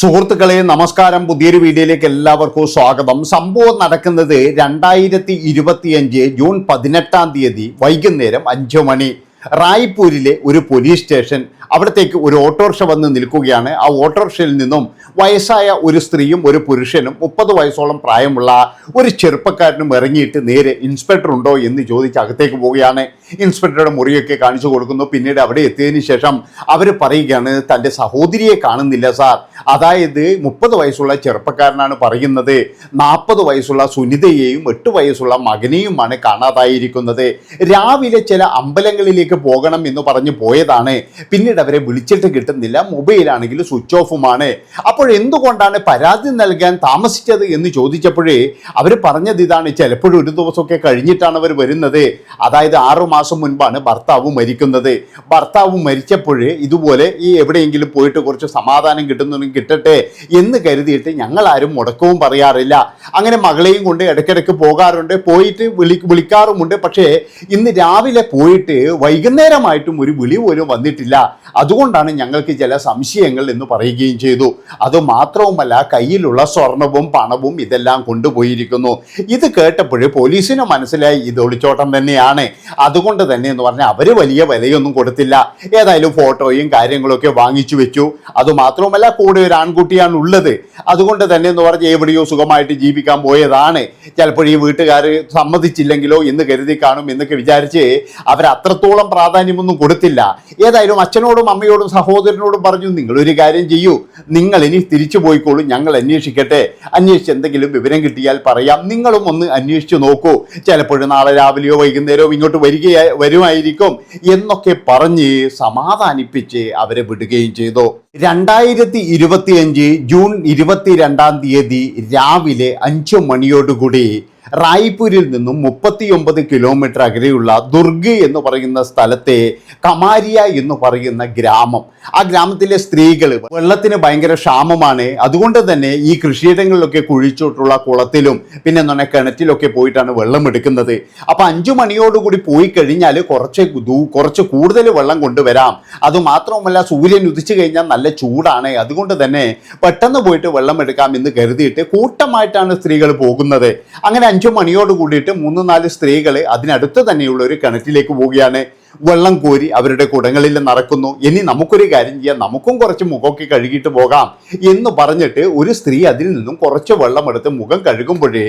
സുഹൃത്തുക്കളെ നമസ്കാരം. പുതിയൊരു വീഡിയോയിലേക്ക് എല്ലാവർക്കും സ്വാഗതം. സംഭവം നടക്കുന്നത് രണ്ടായിരത്തി ഇരുപത്തിയഞ്ച് ജൂൺ പതിനെട്ടാം തീയതി വൈകുന്നേരം അഞ്ചു മണി. റായ്പൂരിലെ ഒരു പോലീസ് സ്റ്റേഷൻ അവിടത്തേക്ക് ഒരു ഓട്ടോറിക്ഷ വന്ന് നിൽക്കുകയാണ്. ആ ഓട്ടോറിക്ഷയിൽ നിന്നും വയസ്സായ ഒരു സ്ത്രീയും ഒരു പുരുഷനും മുപ്പത് വയസ്സോളം പ്രായമുള്ള ഒരു ചെറുപ്പക്കാരനും ഇറങ്ങിയിട്ട് നേരെ ഇൻസ്പെക്ടർ ഉണ്ടോ എന്ന് ചോദിച്ച് അകത്തേക്ക് പോവുകയാണ്. ഇൻസ്പെക്ടറുടെ മുറിയൊക്കെ കാണിച്ചു കൊടുക്കുന്നു. പിന്നീട് അവിടെ എത്തിയതിന് ശേഷം അവർ പറയുകയാണ് തന്റെ സഹോദരിയെ കാണുന്നില്ല സാർ. അതായത് മുപ്പത് വയസ്സുള്ള ചെറുപ്പക്കാരനാണ് പറയുന്നത്. നാൽപ്പത് വയസ്സുള്ള സുനിതയെയും എട്ട് വയസ്സുള്ള മകനെയുമാണ് കാണാതായിരിക്കുന്നത്. രാവിലെ ചില അമ്പലങ്ങളിലേക്ക് പോകണം എന്ന് പറഞ്ഞു പോയതാണ്. പിന്നീട് അവരെ വിളിച്ചിട്ട് കിട്ടുന്നില്ല. മൊബൈലാണെങ്കിൽ സ്വിച്ച് ഓഫുമാണ്. അപ്പോൾ എന്തുകൊണ്ടാണ് പരാതി നൽകാൻ താമസിച്ചത് എന്ന് ചോദിച്ചപ്പോഴേ അവർ പറഞ്ഞത് ഇതാണ്. ചിലപ്പോഴും ഒരു ദിവസമൊക്കെ കഴിഞ്ഞിട്ടാണ് അവർ വരുന്നത്. അതായത് ആറു മാസം മുൻപാണ് ഭർത്താവ് മരിക്കുന്നത്. ഭർത്താവ് മരിച്ചപ്പോൾ ഇതുപോലെ ഈ എവിടെയെങ്കിലും പോയിട്ട് കുറച്ച് സമാധാനം കിട്ടുന്നുണ്ടെങ്കിൽ കിട്ടട്ടെ എന്ന് കരുതിയിട്ട് ഞങ്ങളാരും മുടക്കവും പറയാറില്ല. അങ്ങനെ മകളെയും കൊണ്ട് ഇടയ്ക്കിടയ്ക്ക് പോകാറുണ്ട്. പോയിട്ട് വിളി വിളിക്കാറുമുണ്ട്. പക്ഷേ ഇന്ന് രാവിലെ പോയിട്ട് വൈകുന്നേരമായിട്ടും ഒരു വിളി പോലും വന്നിട്ടില്ല. അതുകൊണ്ടാണ് ഞങ്ങൾക്ക് ചില സംശയങ്ങൾ എന്ന് പറയുകയും ചെയ്തു. അത് മാത്രവുമല്ല കയ്യിലുള്ള സ്വർണവും പണവും ഇതെല്ലാം കൊണ്ടുപോയിരിക്കുന്നു. ഇത് കേട്ടപ്പോൾ പോലീസിന് മനസ്സിലായി ഇത് ഒളിച്ചോട്ടം തന്നെയാണ്. അതുകൊണ്ട് തന്നെ എന്ന് പറഞ്ഞാൽ അവർ വലിയ വിലയൊന്നും കൊടുത്തില്ല. ഏതായാലും ഫോട്ടോയും കാര്യങ്ങളൊക്കെ വാങ്ങിച്ചു വെച്ചു. അതുമാത്രവുമല്ല കൂടെ ഒരു ആൺകുട്ടിയാണ് ഉള്ളത്. അതുകൊണ്ട് തന്നെ എന്ന് പറഞ്ഞാൽ എവിടെയോ സുഖമായിട്ട് ജീവിക്കാൻ പോയതാണ്. ചിലപ്പോൾ ഈ വീട്ടുകാർ സമ്മതിച്ചില്ലെങ്കിലോ എന്ന് കരുതി കാണും എന്നൊക്കെ വിചാരിച്ച് അവർ അത്രത്തോളം പ്രാധാന്യമൊന്നും കൊടുത്തില്ല. ഏതായാലും അച്ഛനോടും അമ്മയോടും സഹോദരനോടും പറഞ്ഞു നിങ്ങളൊരു കാര്യം ചെയ്യൂ. നിങ്ങൾ ഇനി തിരിച്ചു പോയിക്കോളൂ. ഞങ്ങൾ അന്വേഷിക്കട്ടെ. അന്വേഷിച്ച് എന്തെങ്കിലും വിവരം കിട്ടിയാൽ പറയാം. നിങ്ങളും ഒന്ന് അന്വേഷിച്ചു നോക്കൂ. ചിലപ്പോഴും നാളെ രാവിലെയോ വൈകുന്നേരമോ ഇങ്ങോട്ട് വരികയാ വരുമായിരിക്കും എന്നൊക്കെ പറഞ്ഞ് സമാധാനിപ്പിച്ച് അവരെ വിടുകയും ചെയ്തു. രണ്ടായിരത്തി ഇരുപത്തിയഞ്ച് ജൂൺ ഇരുപത്തിരണ്ടാം തീയതി രാവിലെ അഞ്ചു മണിയോടുകൂടി റായ്പൂരിൽ നിന്നും മുപ്പത്തിയൊമ്പത് കിലോമീറ്റർ അകലെയുള്ള ദുർഗ് എന്ന് പറയുന്ന സ്ഥലത്തെ കമാരിയ എന്ന് പറയുന്ന ഗ്രാമം. ആ ഗ്രാമത്തിലെ സ്ത്രീകൾ വെള്ളത്തിന് ഭയങ്കര ക്ഷാമമാണ്. അതുകൊണ്ട് തന്നെ ഈ കൃഷിയിടങ്ങളിലൊക്കെ കുഴിച്ചിട്ടുള്ള കുളത്തിലും പിന്നെ എന്താണ് കിണറ്റിലൊക്കെ പോയിട്ടാണ് വെള്ളം എടുക്കുന്നത്. അപ്പൊ അഞ്ചു മണിയോടുകൂടി പോയി കഴിഞ്ഞാൽ കുറച്ച് കുറച്ച് കൂടുതൽ വെള്ളം കൊണ്ടുവരാം. അതുമാത്രവുമല്ല സൂര്യൻ ഉദിച്ചു കഴിഞ്ഞാൽ നല്ല ചൂടാണ്. അതുകൊണ്ട് തന്നെ പെട്ടെന്ന് പോയിട്ട് വെള്ളം എടുക്കാം എന്ന് കരുതിയിട്ട് കൂട്ടമായിട്ടാണ് സ്ത്രീകൾ പോകുന്നത്. അങ്ങനെ അഞ്ചു മണിയോട് കൂടിയിട്ട് മൂന്ന് നാല് സ്ത്രീകളെ അതിനടുത്ത് തന്നെയുള്ള ഒരു കിണറ്റിലേക്ക് പോവുകയാണ്. വെള്ളം കോരി അവരുടെ കുടങ്ങളിൽ നടക്കുന്നു. ഇനി നമുക്കൊരു കാര്യം ചെയ്യാം. നമുക്കും കുറച്ച് മുഖമൊക്കെ കഴുകിയിട്ട് പോകാം എന്ന് പറഞ്ഞിട്ട് ഒരു സ്ത്രീ അതിൽ നിന്നും കുറച്ച് വെള്ളം എടുത്ത് മുഖം കഴുകുമ്പോഴേ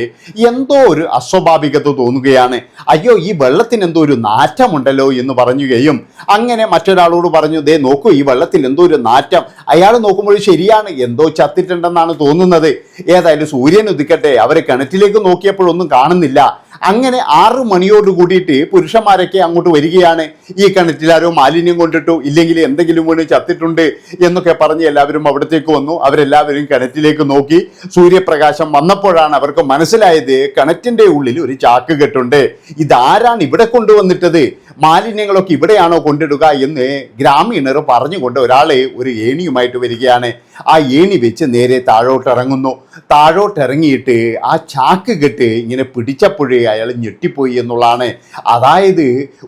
എന്തോ ഒരു അസ്വാഭാവികത തോന്നുകയാണ്. അയ്യോ ഈ വെള്ളത്തിന് എന്തോ ഒരു നാറ്റമുണ്ടല്ലോ എന്ന് പറയുകയും അങ്ങനെ മറ്റൊരാളോട് പറഞ്ഞു ദേ നോക്കൂ ഈ വെള്ളത്തിൽ എന്തോ ഒരു നാറ്റം. അയാൾ നോക്കുമ്പോൾ ശരിയാണ് എന്തോ ചത്തിട്ടുണ്ടെന്നാണ് തോന്നുന്നത്. ഏതായാലും സൂര്യൻ ഉദിക്കട്ടെ. അവരെ കിണറ്റിലേക്ക് നോക്കിയപ്പോഴൊന്നും കാണുന്നില്ല. അങ്ങനെ ആറ് മണിയോട് കൂടിയിട്ട് പുരുഷന്മാരൊക്കെ അങ്ങോട്ട് വരികയാണ്. ഈ കിണറ്റിലാരോ മാലിന്യം കൊണ്ടിട്ടു ഇല്ലെങ്കിൽ എന്തെങ്കിലും വീണ് ചത്തിട്ടുണ്ട് എന്നൊക്കെ പറഞ്ഞ് എല്ലാവരും അവിടത്തേക്ക് വന്നു. അവരെല്ലാവരും കിണറ്റിലേക്ക് നോക്കി സൂര്യപ്രകാശം വന്നപ്പോഴാണ് അവർക്ക് മനസ്സിലായത് കിണറ്റിന്റെ ഉള്ളിൽ ഒരു ചാക്ക് കെട്ടുണ്ട്. ഇതാരാണ് ഇവിടെ കൊണ്ടുവന്നിട്ടത്? മാലിന്യങ്ങളൊക്കെ ഇവിടെയാണോ കൊണ്ടിടുക എന്ന് ഗ്രാമീണർ പറഞ്ഞുകൊണ്ട് ഒരാളെ ഒരു ഏണിയുമായിട്ട് വരികയാണ്. ആ ഏണി വെച്ച് നേരെ താഴോട്ടിറങ്ങുന്നു. താഴോട്ടിറങ്ങിയിട്ട് ആ ചാക്ക് കെട്ട് ഇങ്ങനെ പിടിച്ചപ്പോഴേ അയാൾ ഞെട്ടിപ്പോയി എന്നുള്ളതാണ്. അതായത്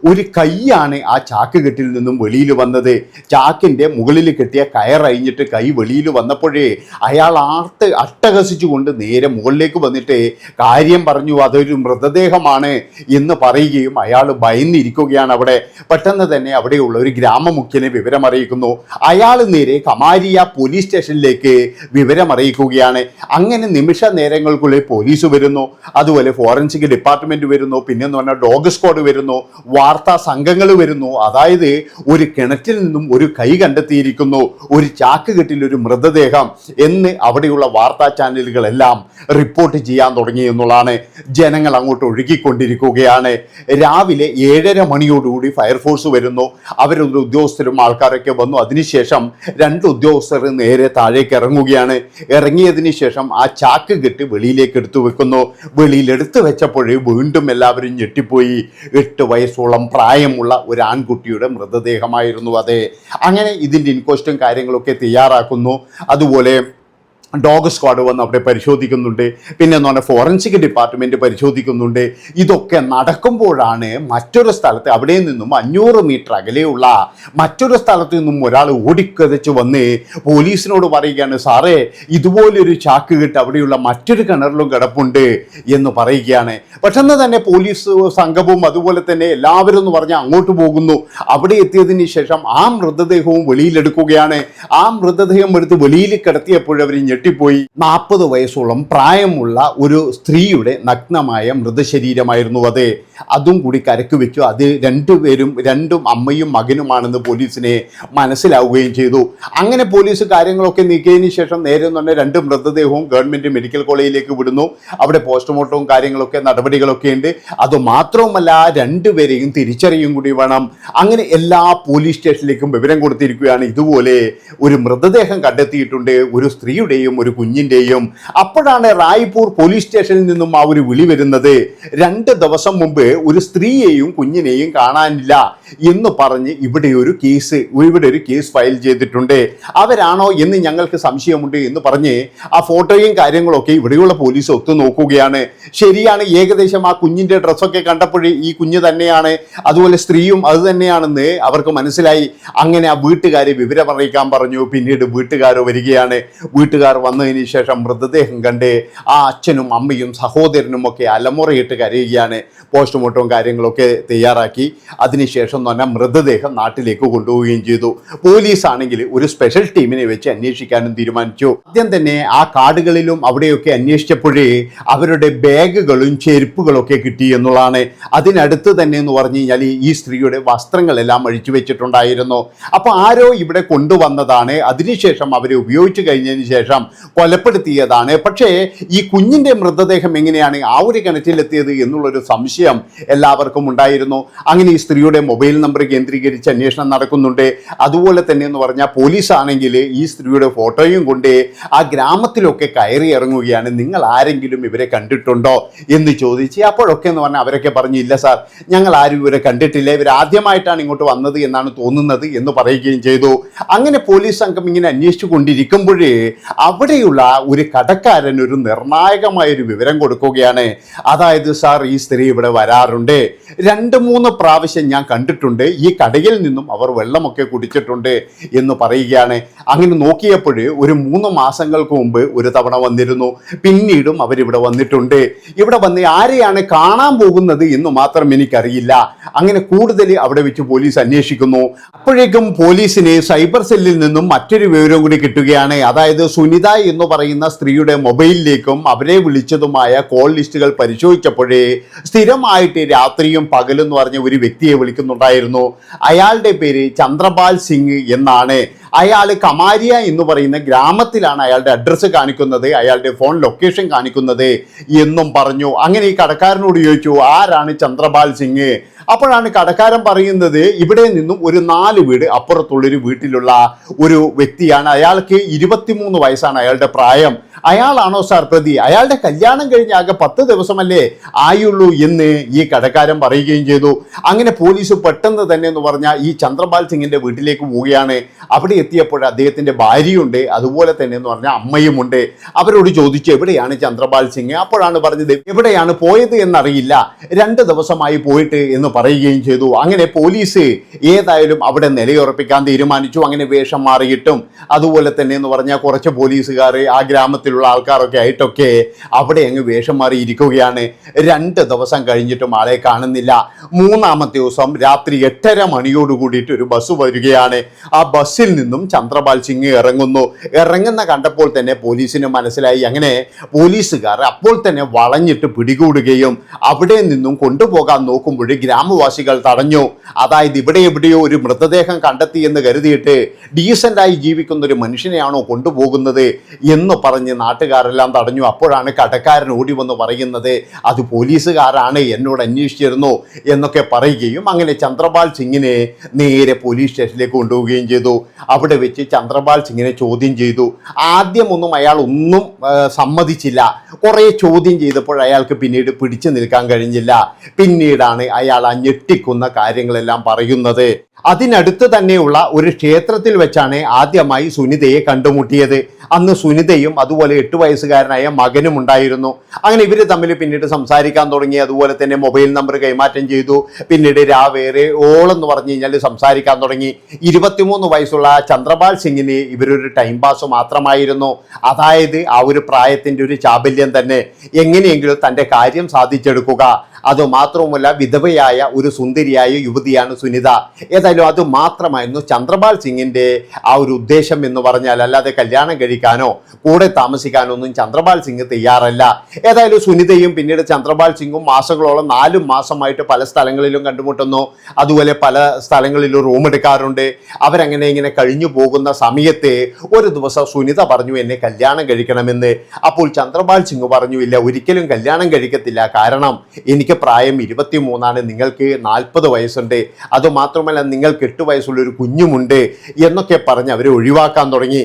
ഒരു കൈയാണ് ആ ചാക്ക് കെട്ടിൽ നിന്നും വെളിയിൽ വന്നത്. ചാക്കിന്റെ മുകളിൽ കെട്ടിയ കയറഴിഞ്ഞിട്ട് കൈ വെളിയിൽ വന്നപ്പോഴേ അയാൾ ആർത്ത് അട്ടഹസിച്ചുകൊണ്ട് നേരെ മുകളിലേക്ക് വന്നിട്ട് കാര്യം പറഞ്ഞു അതൊരു മൃതദേഹമാണ് എന്ന് പറയുകയും അയാൾ ഭയന്നിരിക്കുകയാണ് അവിടെ. പെട്ടെന്ന് തന്നെ അവിടെയുള്ള ഒരു ഗ്രാമമുഖ്യനെ വിവരമറിയിക്കുന്നു. അയാൾ നേരെ കമാരിയ പോലീസ് സ്റ്റേഷനിലേക്ക് വിവരം അറിയിക്കുകയാണ് അങ്ങനെ നിമിഷ നേരങ്ങൾക്കുള്ളിൽ പോലീസ് വരുന്നു. അതുപോലെ ഫോറൻസിക് ഡിപ്പാർട്ട്മെന്റ് വരുന്നു. പിന്നെ എന്ന് പറഞ്ഞാൽ ഡോഗ് സ്ക്വാഡ് വരുന്നു. വാർത്താ സംഘങ്ങൾ വരുന്നു. അതായത് ഒരു കിണറ്റിൽ നിന്നും ഒരു കൈ കണ്ടെത്തിയിരിക്കുന്നു. ഒരു ചാക്ക് കെട്ടിൽ ഒരു മൃതദേഹം എന്ന് അവിടെയുള്ള വാർത്താ ചാനലുകളെല്ലാം റിപ്പോർട്ട് ചെയ്യാൻ തുടങ്ങി എന്നുള്ളതാണ്. ജനങ്ങൾ അങ്ങോട്ട് ഒഴുകിക്കൊണ്ടിരിക്കുകയാണ്. രാവിലെ ഏഴര മണിയോടുകൂടി ഫയർഫോഴ്സ് വരുന്നു. അവരുടെ ഉദ്യോഗസ്ഥരും ആൾക്കാരൊക്കെ വന്നു. അതിനുശേഷം രണ്ട് ഉദ്യോഗസ്ഥർ നേരെ താഴേക്ക് ഇറങ്ങുകയാണ്. ഇറങ്ങിയതിന് ശേഷം ആ ചാക്ക് കെട്ടി വെളിയിലേക്ക് എടുത്തു വെക്കുന്നു. വെളിയിൽ എടുത്തു വെച്ചപ്പോഴേ വീണ്ടും എല്ലാവരും ഞെട്ടിപ്പോയി. എട്ട് വയസ്സോളം പ്രായമുള്ള ഒരു ആൺകുട്ടിയുടെ മൃതദേഹമായിരുന്നു അത്. അങ്ങനെ ഇതിന്റെ ഇൻക്വസ്റ്റും കാര്യങ്ങളൊക്കെ തയ്യാറാക്കുന്നു. അതുപോലെ ഡോഗ് സ്ക്വാഡ് വന്ന് അവിടെ പരിശോധിക്കുന്നുണ്ട്. പിന്നെ എന്ന് പറഞ്ഞാൽ ഫോറൻസിക് ഡിപ്പാർട്ട്മെന്റ് പരിശോധിക്കുന്നുണ്ട്. ഇതൊക്കെ നടക്കുമ്പോഴാണ് മറ്റൊരു സ്ഥലത്ത് അവിടെ നിന്നും അഞ്ഞൂറ് മീറ്റർ അകലെയുള്ള മറ്റൊരു സ്ഥലത്ത് നിന്നും ഒരാൾ ഓടിക്കതച്ച് വന്ന് പോലീസിനോട് പറയുകയാണ് സാറേ ഇതുപോലൊരു ചാക്ക് കിട്ട് അവിടെയുള്ള മറ്റൊരു കിണറിലും കിടപ്പുണ്ട് എന്ന് പറയുകയാണ്. പെട്ടെന്ന് തന്നെ പോലീസ് സംഘവും അതുപോലെ തന്നെ എല്ലാവരും എന്ന് പറഞ്ഞാൽ അങ്ങോട്ട് പോകുന്നു. അവിടെ എത്തിയതിന് ശേഷം ആ മൃതദേഹവും വെളിയിലെടുക്കുകയാണ്. ആ മൃതദേഹം എടുത്ത് വെളിയിൽ കിടത്തിയപ്പോഴവർ ഞെട്ടിപ്പോയി നാൽപ്പത് വയസ്സോളം പ്രായമുള്ള ഒരു സ്ത്രീയുടെ നഗ്നമായ മൃതശരീരമായിരുന്നു അത്. അതും കൂടി കരക്ക് വെച്ചു അത് രണ്ടുപേരും രണ്ടും അമ്മയും മകനുമാണെന്ന് പോലീസിനെ മനസ്സിലാവുകയും ചെയ്തു. അങ്ങനെ പോലീസ് കാര്യങ്ങളൊക്കെ നീക്കിയതിന് ശേഷം നേരെ തന്നെ രണ്ട് മൃതദേഹവും ഗവൺമെന്റ് മെഡിക്കൽ കോളേജിലേക്ക് വിടുന്നു. അവിടെ പോസ്റ്റ്മോർട്ടവും കാര്യങ്ങളൊക്കെ നടപടികളൊക്കെ ഉണ്ട്. അത് മാത്രവുമല്ല രണ്ടുപേരെയും തിരിച്ചറിയും കൂടി വേണം. അങ്ങനെ എല്ലാ പോലീസ് സ്റ്റേഷനിലേക്കും വിവരം കൊടുത്തിരിക്കുകയാണ്. ഇതുപോലെ ഒരു മൃതദേഹം കണ്ടെത്തിയിട്ടുണ്ട്. ഒരു സ്ത്രീയുടെയും ഒരു കുഞ്ഞിന്റെയും അപ്പോഴാണ് റായ്പൂർ പോലീസ് സ്റ്റേഷനിൽ നിന്നും ആ ഒരു വിളി വരുന്നത്. രണ്ട് ദിവസം മുമ്പ് ഒരു സ്ത്രീയെയും കുഞ്ഞിനെയും കാണാനില്ല. എന്ന് പറഞ്ഞ് ഇവിടെ ഒരു കേസ് ഇവിടെ ഒരു കേസ് ഫയൽ ചെയ്തിട്ടുണ്ട്. അവരാണോ എന്ന് ഞങ്ങൾക്ക് സംശയമുണ്ട് എന്ന് പറഞ്ഞ് ആ ഫോട്ടോയും കാര്യങ്ങളൊക്കെ ഇവിടെയുള്ള പോലീസ് ഒത്തു നോക്കുകയാണ്. ശരിയാണ് ഏകദേശം ആ കുഞ്ഞിന്റെ ഡ്രസ്സൊക്കെ കണ്ടപ്പോഴേ ഈ കുഞ്ഞ് തന്നെയാണ് അതുപോലെ സ്ത്രീയും അത് തന്നെയാണെന്ന് അവർക്ക് മനസ്സിലായി. അങ്ങനെ ആ വീട്ടുകാരെ വിവരം അറിയിക്കാൻ പറഞ്ഞു. പിന്നീട് വീട്ടുകാർ വരികയാണ്. വീട്ടുകാർ വന്നതിന് ശേഷം മൃതദേഹം കണ്ട് ആ അച്ഛനും അമ്മയും സഹോദരനും ഒക്കെ അലമുറയിട്ട് കരയുകയാണ്. പോസ്റ്റ്മോർട്ടവും കാര്യങ്ങളൊക്കെ തയ്യാറാക്കി. അതിനുശേഷം എന്ന് പറഞ്ഞാൽ മൃതദേഹം നാട്ടിലേക്ക് കൊണ്ടുപോവുകയും ചെയ്തു. പോലീസ് ആണെങ്കിൽ ഒരു സ്പെഷ്യൽ ടീമിനെ വെച്ച് അന്വേഷിക്കാനും തീരുമാനിച്ചു. ആദ്യം തന്നെ ആ കാടുകളിലും അവിടെയൊക്കെ അന്വേഷിച്ചപ്പോഴേ അവരുടെ ബാഗുകളും ചെരുപ്പുകളൊക്കെ കിട്ടി എന്നുള്ളതാണ്. അതിനടുത്ത് തന്നെ എന്ന് പറഞ്ഞു കഴിഞ്ഞാൽ ഈ സ്ത്രീയുടെ വസ്ത്രങ്ങളെല്ലാം അഴിച്ചു വെച്ചിട്ടുണ്ടായിരുന്നു. അപ്പോൾ ആരോ ഇവിടെ കൊണ്ടുവന്നതാണ്. അതിനുശേഷം അവരെ ഉപയോഗിച്ചു കഴിഞ്ഞതിന് ശേഷം കൊലപ്പെടുത്തിയതാണ്. പക്ഷേ ഈ കുഞ്ഞിന്റെ മൃതദേഹം എങ്ങനെയാണ് ആ ഒരു കിണറ്റിലെത്തിയത് എന്നുള്ളൊരു സംശയം എല്ലാവർക്കും ഉണ്ടായിരുന്നു. അങ്ങനെ ഈ സ്ത്രീയുടെ മൊബൈൽ നമ്പർ കേന്ദ്രീകരിച്ച് അന്വേഷണം നടക്കുന്നുണ്ട്. അതുപോലെ തന്നെ എന്ന് പറഞ്ഞാൽ പോലീസ് ആണെങ്കിൽ ഈ സ്ത്രീയുടെ ഫോട്ടോയും കൊണ്ട് ആ ഗ്രാമത്തിലൊക്കെ കയറി ഇറങ്ങുകയാണ്. നിങ്ങൾ ആരെങ്കിലും ഇവരെ കണ്ടിട്ടുണ്ടോ എന്ന് ചോദിച്ച് അപ്പോഴൊക്കെ എന്ന് പറഞ്ഞാൽ അവരൊക്കെ പറഞ്ഞു ഇല്ല സാർ ഞങ്ങൾ ആരും ഇവരെ കണ്ടിട്ടില്ല. ഇവർ ആദ്യമായിട്ടാണ് ഇങ്ങോട്ട് വന്നത് എന്നാണ് തോന്നുന്നത് എന്ന് പറയുകയും ചെയ്തു. അങ്ങനെ പോലീസ് സംഘം ഇങ്ങനെ അന്വേഷിച്ചു കൊണ്ടിരിക്കുമ്പോഴേ അവിടെയുള്ള ഒരു കടക്കാരൻ ഒരു നിർണായകമായ ഒരു വിവരം കൊടുക്കുകയാണ്. അതായത് സാർ ഈ സ്ത്രീ ഇവിടെ വരാറുണ്ട്. രണ്ട് മൂന്ന് പ്രാവശ്യം ഞാൻ കണ്ടിട്ടുണ്ട്. ഈ കടയിൽ നിന്നും അവർ വെള്ളമൊക്കെ കുടിച്ചിട്ടുണ്ട് എന്ന് പറയുകയാണ്. അങ്ങനെ നോക്കിയപ്പോൾ ഒരു മൂന്ന് മാസങ്ങൾക്ക് മുമ്പ് ഒരു തവണ വന്നിരുന്നു. പിന്നീടും അവരിവിടെ വന്നിട്ടുണ്ട്. ഇവിടെ വന്ന് ആരെയാണ് കാണാൻ പോകുന്നത് എന്ന് മാത്രം എനിക്കറിയില്ല. അങ്ങനെ കൂടുതൽ അവിടെ വെച്ച് പോലീസ് അന്വേഷിക്കുന്നു. അപ്പോഴേക്കും പോലീസിന് സൈബർ സെല്ലിൽ നിന്നും മറ്റൊരു വിവരം കൂടി കിട്ടുകയാണ്. അതായത് സുനിത എന്ന് പറയുന്ന സ്ത്രീയുടെ മൊബൈലിലേക്കും അവരെ വിളിച്ചതുമായ കോൾ ലിസ്റ്റുകൾ പരിശോധിച്ചപ്പോഴേ സ്ഥിരമായിട്ട് രാത്രിയും പകലും എന്ന് പറഞ്ഞ ഒരു വ്യക്തിയെ വിളിക്കുന്നുണ്ടായിരുന്നു അയാളുടെ പേര് ചന്ദ്രപാൽ സിംഗ് എന്നാണ്. അയാൾ കമാരിയ എന്ന് പറയുന്ന ഗ്രാമത്തിലാണ് അയാളുടെ അഡ്രസ്സ് കാണിക്കുന്നത് അയാളുടെ ഫോൺ ലൊക്കേഷൻ കാണിക്കുന്നത് എന്നും പറഞ്ഞു. അങ്ങനെ ഈ കടക്കാരനോട് ചോദിച്ചു ആരാണ് ചന്ദ്രപാൽ സിംഗ്? അപ്പോഴാണ് കടക്കാരൻ പറയുന്നത് ഇവിടെ നിന്നും ഒരു നാല് വീട് അപ്പുറത്തുള്ളൊരു വീട്ടിലുള്ള ഒരു വ്യക്തിയാണ്. അയാൾക്ക് ഇരുപത്തിമൂന്ന് വയസ്സാണ് അയാളുടെ പ്രായം. അയാളാണോ സാർ പ്രതി? അയാളുടെ കല്യാണം കഴിഞ്ഞ് ആകെ പത്ത് ദിവസമല്ലേ ആയുള്ളൂ എന്ന് ഈ കടക്കാരൻ പറയുകയും ചെയ്തു. അങ്ങനെ പോലീസ് പെട്ടെന്ന് തന്നെ എന്ന് പറഞ്ഞാൽ ഈ ചന്ദ്രപാൽ സിംഗിന്റെ വീട്ടിലേക്ക് പോവുകയാണ്. അവിടെ എത്തിയപ്പോൾ അദ്ദേഹത്തിന്റെ ഭാര്യയുണ്ട്. അതുപോലെ തന്നെ എന്ന് പറഞ്ഞാൽ അമ്മയുമുണ്ട് അവരോട് ചോദിച്ചു എവിടെയാണ് ചന്ദ്രപാൽ സിംഗ്? അപ്പോഴാണ് പറഞ്ഞത് എവിടെയാണ് പോയത് എന്നറിയില്ല. രണ്ട് ദിവസമായി പോയിട്ട് എന്ന് പറയുകയും ചെയ്തു. അങ്ങനെ പോലീസ് ഏതായാലും അവിടെ നിലയുറപ്പിക്കാൻ തീരുമാനിച്ചു. അങ്ങനെ വേഷം മാറിയിട്ടും. അതുപോലെ തന്നെ എന്ന് പറഞ്ഞാൽ കുറച്ച് പോലീസുകാർ ആ ഗ്രാമത്തിലുള്ള ആൾക്കാരൊക്കെ ആയിട്ടൊക്കെ അവിടെ അങ്ങ് വേഷം മാറിയിരിക്കുകയാണ്. രണ്ട് ദിവസം കഴിഞ്ഞിട്ടും ആളെ കാണുന്നില്ല. മൂന്നാമത്തെ ദിവസം രാത്രി എട്ടര മണിയോട് കൂടിയിട്ട് ഒരു ബസ് വരികയാണ്. ആ ബസ്സിൽ നിന്നും ചന്ദ്രപാൽ സിംഗ് ഇറങ്ങുന്നു. ഇറങ്ങുന്ന കണ്ടപ്പോൾ തന്നെ പോലീസിന് മനസ്സിലായി. അങ്ങനെ പോലീസുകാർ അപ്പോൾ തന്നെ വളഞ്ഞിട്ട് പിടികൂടുകയും അവിടെ നിന്നും കൊണ്ടുപോകാൻ നോക്കുമ്പോൾ ഗ്രാമവാസികൾ തടഞ്ഞു. അതായത് ഇവിടെ എവിടെയോ ഒരു മൃതദേഹം കണ്ടെത്തി എന്ന് കരുതിയിട്ട് ഡീസന്റായി ജീവിക്കുന്ന ഒരു മനുഷ്യനെയാണോ കൊണ്ടുപോകുന്നത് എന്ന് പറഞ്ഞ് നാട്ടുകാരെല്ലാം തടഞ്ഞു. അപ്പോഴാണ് കടക്കാരൻ ഓടി വന്ന് പറയുന്നത് അത് പോലീസുകാരാണ് എന്നോട് അന്വേഷിച്ചിരുന്നു എന്നൊക്കെ പറയുകയും അങ്ങനെ ചന്ദ്രപാൽ സിംഗിനെ നേരെ പോലീസ് സ്റ്റേഷനിലേക്ക് കൊണ്ടുപോവുകയും ചെയ്തു. അവിടെ വെച്ച് ചന്ദ്രപാൽ സിംഗിനെ ചോദ്യം ചെയ്തു. ആദ്യമൊന്നും അയാൾ ഒന്നും സമ്മതിച്ചില്ല. കുറേ ചോദ്യം ചെയ്തപ്പോൾ അയാൾക്ക് പിന്നീട് പിടിച്ചു നിൽക്കാൻ കഴിഞ്ഞില്ല. പിന്നീടാണ് അയാൾ ആ ഞെട്ടിക്കുന്ന കാര്യങ്ങളെല്ലാം പറയുന്നത്. അതിനടുത്ത് തന്നെയുള്ള ഒരു ക്ഷേത്രത്തിൽ വെച്ചാണ് ആദ്യമായി സുനിതയെ കണ്ടുമുട്ടിയത്. അന്ന് സുനിതയും അതുപോലെ എട്ട് വയസ്സുകാരനായ മകനും ഉണ്ടായിരുന്നു. അങ്ങനെ ഇവർ തമ്മിൽ പിന്നീട് സംസാരിക്കാൻ തുടങ്ങി. അതുപോലെ തന്നെ മൊബൈൽ നമ്പർ കൈമാറ്റം ചെയ്തു. പിന്നീട് രാവേറെ ഓളെന്ന് പറഞ്ഞു കഴിഞ്ഞാൽ സംസാരിക്കാൻ തുടങ്ങി. ഇരുപത്തിമൂന്ന് വയസ്സുള്ള ചന്ദ്രപാൽ സിംഗിന് ഇവരൊരു ടൈം പാസ് മാത്രമായിരുന്നു. അതായത് ആ ഒരു പ്രായത്തിന്റെ ഒരു ചാബല്യം തന്നെ എങ്ങനെയെങ്കിലും തന്റെ കാര്യം സാധിച്ചെടുക്കുക. അത് മാത്രവുമല്ല വിധവയായ ഒരു സുന്ദരിയായ യുവതിയാണ് സുനിത. ഏതായാലും അത് മാത്രമായിരുന്നു ചന്ദ്രപാൽ സിംഗിന്റെ ആ ഒരു ഉദ്ദേശം എന്ന് പറഞ്ഞാൽ അല്ലാതെ കല്യാണം കഴിക്കാനോ കൂടെ താമസിക്കാനോ ഒന്നും ചന്ദ്രപാൽ സിംഗ് തയ്യാറല്ല. ഏതായാലും സുനിതയും പിന്നീട് ചന്ദ്രപാൽ സിംഗും മാസങ്ങളോളം നാലും മാസമായിട്ട് പല സ്ഥലങ്ങളിലും കണ്ടുമുട്ടുന്നു. അതുപോലെ പല സ്ഥലങ്ങളിലും റൂം എടുക്കാറുണ്ട്. അവരങ്ങനെ ഇങ്ങനെ കഴിഞ്ഞു പോകുന്ന സമയത്തെ ഒരു ദിവസം സുനിത പറഞ്ഞു എന്നെ കല്യാണം കഴിക്കണമെന്ന്. അപ്പോൾ ചന്ദ്രപാൽ സിംഗ് പറഞ്ഞു ഇല്ല ഒരിക്കലും കല്യാണം കഴിക്കത്തില്ല. കാരണം എനിക്ക് പ്രായം ഇരുപത്തി മൂന്നാണ് നിങ്ങൾക്ക് നാൽപ്പത് വയസ്സുണ്ട്. അതുമാത്രമല്ല നിങ്ങൾക്ക് എട്ട് വയസ്സുള്ള ഒരു കുഞ്ഞുമുണ്ട് എന്നൊക്കെ പറഞ്ഞ് അവരെ ഒഴിവാക്കാൻ തുടങ്ങി.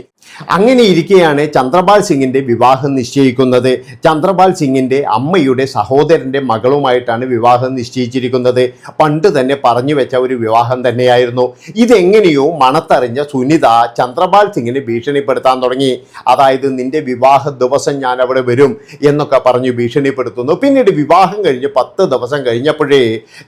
അങ്ങനെ ഇരിക്കെയാണ് ചന്ദ്രപാൽ സിംഗിന്റെ വിവാഹം നിശ്ചയിക്കുന്നത്. ചന്ദ്രപാൽ സിംഗിന്റെ അമ്മയുടെ സഹോദരന്റെ മകളുമായിട്ടാണ് വിവാഹം നിശ്ചയിച്ചിരിക്കുന്നത്. പണ്ട് തന്നെ പറഞ്ഞു വെച്ച ഒരു വിവാഹം തന്നെയായിരുന്നു. ഇതെങ്ങനെയോ മണത്തറിഞ്ഞ സുനിത ചന്ദ്രപാൽ സിംഗിനെ ഭീഷണിപ്പെടുത്താൻ തുടങ്ങി. അതായത് നിന്റെ വിവാഹ ദിവസം ഞാൻ അവിടെ വരും എന്നൊക്കെ പറഞ്ഞു ഭീഷണിപ്പെടുത്തുന്നു. പിന്നീട് വിവാഹം കഴിഞ്ഞ് പത്ത് ദിവസം കഴിഞ്ഞപ്പോഴേ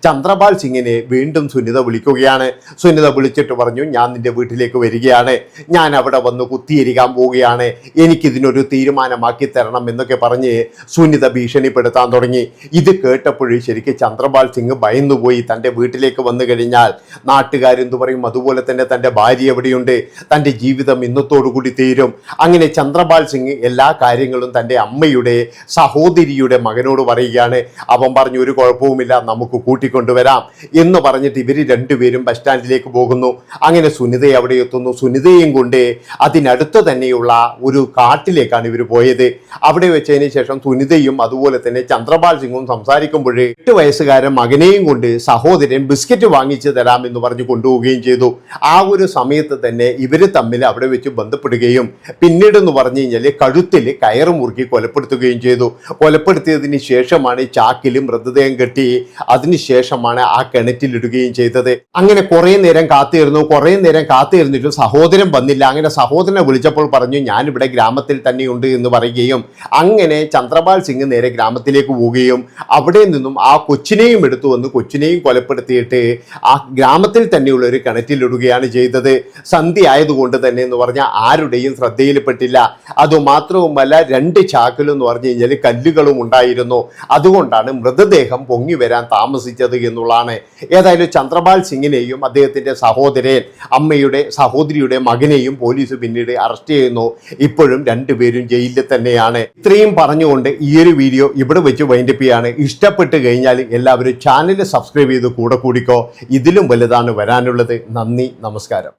ചന്ദ്രപാൽ സിംഗിനെ വീണ്ടും സുനിത വിളിക്കുകയാണ്. സുനിത വിളിച്ചിട്ട് പറഞ്ഞു ഞാൻ നിന്റെ വീട്ടിലേക്ക് വരികയാണ്. ഞാൻ അവിടെ വന്ന് കുത്തിയിരിക്കാൻ പോവുകയാണ്. എനിക്കിതിനൊരു തീരുമാനമാക്കി തരണം എന്നൊക്കെ പറഞ്ഞ് സുനിത ഭീഷണിപ്പെടുത്താൻ തുടങ്ങി. ഇത് കേട്ടപ്പോഴേ ശരിക്കും ചന്ദ്രപാൽ സിംഗ് ഭയന്നുപോയി. തന്റെ വീട്ടിലേക്ക് വന്നു കഴിഞ്ഞാൽ നാട്ടുകാരെന്തു പറയും? അതുപോലെ തന്നെ തന്റെ ഭാര്യ എവിടെയുണ്ട്? തന്റെ ജീവിതം കൂടി തീരും. അങ്ങനെ ചന്ദ്രപാൽ സിംഗ് എല്ലാ കാര്യങ്ങളും തന്റെ അമ്മയുടെ സഹോദരിയുടെ മകനോട് പറയുകയാണ്. അവൻ പറഞ്ഞു ഒരു കുഴപ്പവുമില്ല നമുക്ക് കൂട്ടിക്കൊണ്ടുവരാം എന്ന് പറഞ്ഞിട്ട് ഇവർ രണ്ടുപേരും ബസ് സ്റ്റാൻഡിലേക്ക് പോകുന്നു. അങ്ങനെ സുനിത അവിടെ എത്തുന്നു. സുനിതയും കൊണ്ട് അതിനടുത്ത് തന്നെയുള്ള ഒരു കാട്ടിലേക്കാണ് ഇവർ പോയത്. അവിടെ വെച്ചതിന് ശേഷം സുനിതയും അതുപോലെ തന്നെ ചന്ദ്രപാൽ സിംഗും സംസാരിക്കുമ്പോൾ എട്ട് വയസ്സുകാരൻ മകനെയും കൊണ്ട് സഹോദരൻ ബിസ്ക്കറ്റ് വാങ്ങിച്ചു തരാം എന്ന് പറഞ്ഞ് കൊണ്ടുപോവുകയും ചെയ്തു. ആ ഒരു സമയത്ത് തന്നെ ഇവർ തമ്മിൽ അവിടെ വെച്ച് ബന്ധപ്പെടുകയും പിന്നീട് എന്ന് പറഞ്ഞു കഴിഞ്ഞാൽ കഴുത്തിൽ കയറ് മുറുക്കി കൊലപ്പെടുത്തുകയും ചെയ്തു. കൊലപ്പെടുത്തിയതിന് ശേഷമാണ് ചാക്കിൽ മൃതദേഹം കെട്ടി അതിനുശേഷമാണ് ആ കിണറ്റിലിടുകയും ചെയ്തത്. അങ്ങനെ കുറേ നേരം കാത്തിരുന്നു. കുറേ നേരം കാത്തിരുന്നിട്ടും സഹോദരൻ വന്നില്ല. അങ്ങനെ സഹോദരനെ വിളിച്ചപ്പോൾ പറഞ്ഞു ഞാനിവിടെ ഗ്രാമത്തിൽ തന്നെയുണ്ട് എന്ന് പറയുകയും അങ്ങനെ ചന്ദ്രപാൽ സിംഗ് നേരെ ഗ്രാമത്തിലേക്ക് പോവുകയും അവിടെ നിന്നും ആ കൊച്ചിനെയും എടുത്തു വന്ന് കൊച്ചിനെയും കൊലപ്പെടുത്തിയിട്ട് ആ ഗ്രാമത്തിൽ തന്നെയുള്ള ഒരു കിണറ്റിലിടുകയാണ് ചെയ്തത്. സന്ധി ആയതുകൊണ്ട് തന്നെ എന്ന് പറഞ്ഞാൽ ആരുടെയും ശ്രദ്ധയിൽപ്പെട്ടില്ല. അതുമാത്രവുമല്ല രണ്ട് ചാക്കിലും എന്ന് പറഞ്ഞു കഴിഞ്ഞാൽ കല്ലുകളും ഉണ്ടായിരുന്നു. അതുകൊണ്ടാണ് മൃതദേഹം പൊങ്ങി വരാൻ താമസിച്ചത് എന്നുള്ളതാണ്. ഏതായാലും ചന്ദ്രപാൽ സിംഗിനെയും അദ്ദേഹത്തിന്റെ സഹോദരൻ അമ്മയുടെ സഹോദരിയുടെ മകനെയും പോലീസ് പിന്നീട് അറസ്റ്റ് ചെയ്യുന്നു. ഇപ്പോഴും രണ്ടുപേരും ജയിലിൽ തന്നെയാണ്. ഇത്രയും പറഞ്ഞുകൊണ്ട് ഈ ഒരു വീഡിയോ ഇവിടെ വെച്ച് വൈൻഡപ്പ് ചെയ്യാണ്. ഇഷ്ടപ്പെട്ട് കഴിഞ്ഞാൽ എല്ലാവരും ചാനൽ സബ്സ്ക്രൈബ് ചെയ്ത് കൂടെ കൂടിക്കോ. ഇതിലും വലുതാണ് വരാനുള്ളത്. നന്ദി നമസ്കാരം.